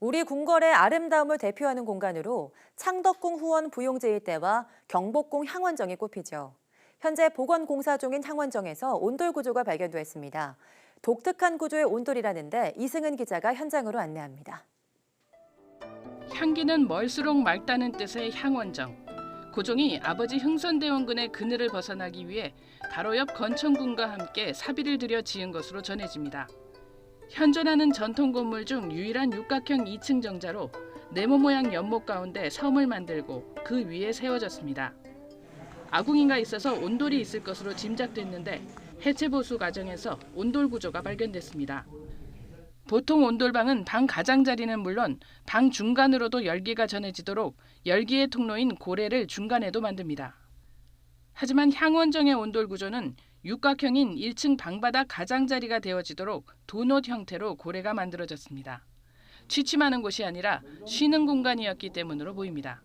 우리 궁궐의 아름다움을 대표하는 공간으로 창덕궁 후원 부용제 일대와 경복궁 향원정이 꼽히죠. 현재 보건공사 중인 향원정에서 온돌 구조가 발견됐습니다. 독특한 구조의 온돌이라는데 이승은 기자가 현장으로 안내합니다. 향기는 멀수록 맑다는 뜻의 향원정. 고종이 아버지 흥선대원군의 그늘을 벗어나기 위해 바로 옆 건천궁과 함께 사비를 들여 지은 것으로 전해집니다. 현존하는 전통 건물 중 유일한 육각형 2층 정자로 네모 모양 연못 가운데 섬을 만들고 그 위에 세워졌습니다. 아궁이가 있어서 온돌이 있을 것으로 짐작됐는데 해체 보수 과정에서 온돌 구조가 발견됐습니다. 보통 온돌방은 방 가장자리는 물론 방 중간으로도 열기가 전해지도록 열기의 통로인 고래를 중간에도 만듭니다. 하지만 향원정의 온돌 구조는 육각형인 1층 방바닥 가장자리가 되어지도록 도넛 형태로 고래가 만들어졌습니다. 취침하는 곳이 아니라 쉬는 공간이었기 때문으로 보입니다.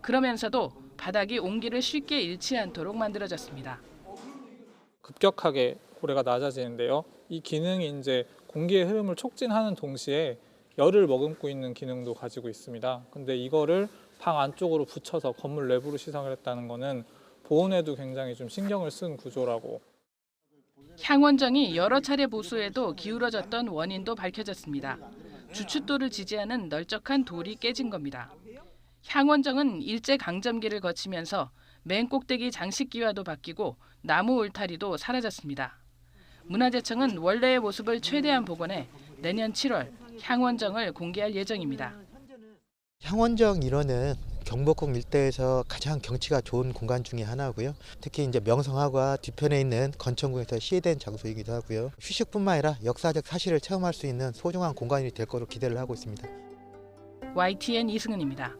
그러면서도 바닥이 온기를 쉽게 잃지 않도록 만들어졌습니다. 급격하게 고래가 낮아지는데요. 이 기능이 이제 공기의 흐름을 촉진하는 동시에 열을 머금고 있는 기능도 가지고 있습니다. 근데 이거를 방 안쪽으로 붙여서 건물 내부로 시상을 했다는 거는 보온에도 굉장히 좀 신경을 쓴 구조라고 향원정이 여러 차례 보수에도 기울어졌던 원인도 밝혀졌습니다. 주춧돌을 지지하는 널쩍한 돌이 깨진 겁니다. 향원정은 일제 강점기를 거치면서 맨 꼭대기 장식기와도 바뀌고 나무 울타리도 사라졌습니다. 문화재청은 원래의 모습을 최대한 복원해 내년 7월 향원정을 공개할 예정입니다. 향원정 일원은 경복궁 일대에서 가장 경치가 좋은 공간 중에 하나고요. 특히 이제 명성하과 뒤편에 있는 건천궁에서 시해된 장소이기도 하고요. 휴식뿐만 아니라 역사적 사실을 체험할 수 있는 소중한 공간이 될 거로 기대를 하고 있습니다. YTN 이승은입니다.